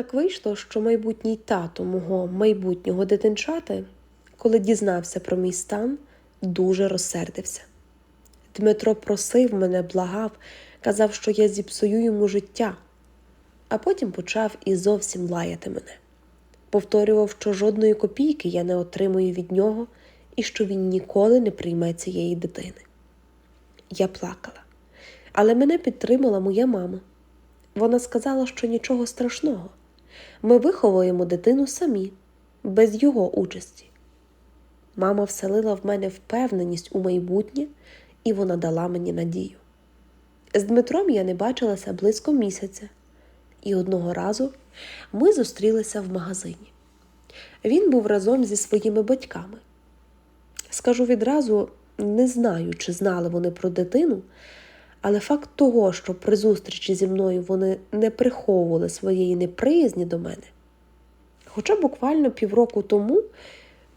Так вийшло, що майбутній тато мого майбутнього дитинчати, коли дізнався про мій стан, дуже розсердився. Дмитро просив мене, благав, казав, що я зіпсую йому життя, а потім почав і зовсім лаяти мене. Повторював, що жодної копійки я не отримую від нього і що він ніколи не прийме цієї дитини. Я плакала, але мене підтримала моя мама. Вона сказала, що нічого страшного. Ми виховуємо дитину самі, без його участі. Мама вселила в мене впевненість у майбутнє, і вона дала мені надію. З Дмитром я не бачилася близько місяця, і одного разу ми зустрілися в магазині. Він був разом зі своїми батьками. Скажу відразу, не знаю, чи знали вони про дитину, але факт того, що при зустрічі зі мною вони не приховували своєї неприязні до мене. Хоча буквально півроку тому,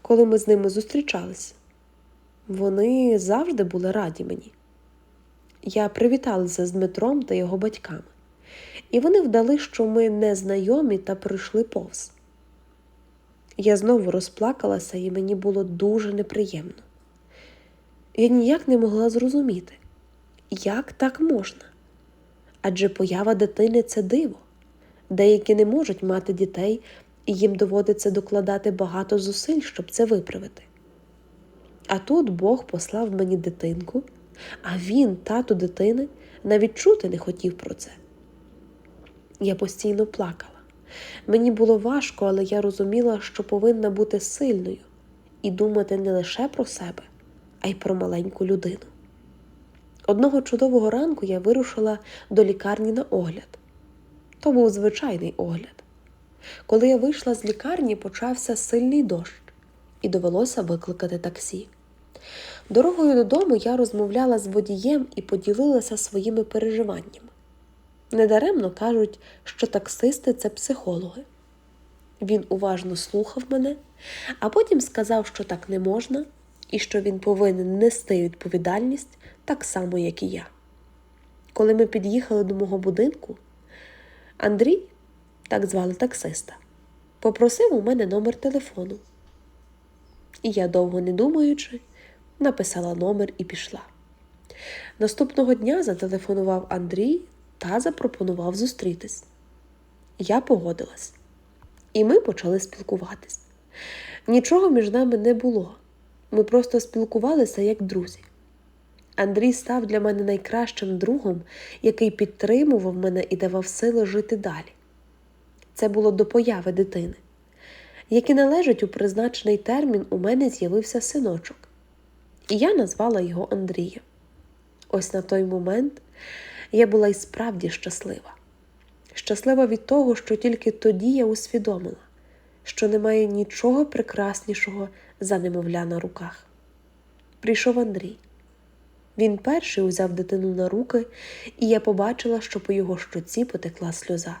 коли ми з ними зустрічалися, вони завжди були раді мені. Я привіталася з Дмитром та його батьками, і вони вдали, що ми не знайомі та прийшли повз. Я знову розплакалася, і мені було дуже неприємно. Я ніяк не могла зрозуміти, як так можна? Адже поява дитини це диво. Деякі не можуть мати дітей, і їм доводиться докладати багато зусиль, щоб це виправити. А тут Бог послав мені дитинку, а він, тато дитини, навіть чути не хотів про це. Я постійно плакала. Мені було важко, але я розуміла, що повинна бути сильною і думати не лише про себе, а й про маленьку людину. Одного чудового ранку я вирушила до лікарні на огляд. То був звичайний огляд. Коли я вийшла з лікарні, почався сильний дощ, і довелося викликати таксі. Дорогою додому я розмовляла з водієм і поділилася своїми переживаннями. Недаремно кажуть, що таксисти це психологи. Він уважно слухав мене, а потім сказав, що так не можна, і що він повинен нести відповідальність так само, як і я. Коли ми під'їхали до мого будинку, Андрій, так звали таксиста, попросив у мене номер телефону. І я, довго не думаючи, написала номер і пішла. Наступного дня зателефонував Андрій та запропонував зустрітись. Я погодилась, і ми почали спілкуватись. Нічого між нами не було. Ми просто спілкувалися як друзі. Андрій став для мене найкращим другом, який підтримував мене і давав сили жити далі. Це було до появи дитини. Як і належить у призначений термін, у мене з'явився синочок, і я назвала його Андрієм. Ось на той момент я була й справді щаслива. Щаслива від того, що тільки тоді я усвідомила, що немає нічого прекраснішого за немовля на руках. Прийшов Андрій. Він перший узяв дитину на руки, і я побачила, що по його щоці потекла сльоза.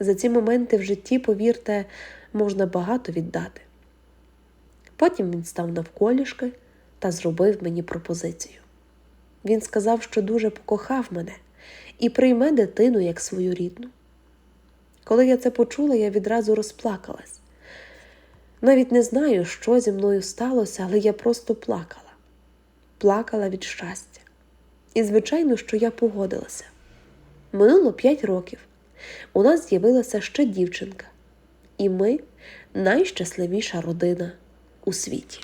За ці моменти в житті, повірте, можна багато віддати. Потім він став навколішки та зробив мені пропозицію. Він сказав, що дуже покохав мене і прийме дитину як свою рідну. Коли я це почула, я відразу розплакалась. Навіть не знаю, що зі мною сталося, але я просто плакала, плакала від щастя. І, звичайно, що я погодилася. Минуло п'ять років. У нас з'явилася ще дівчинка, і ми найщасливіша родина у світі.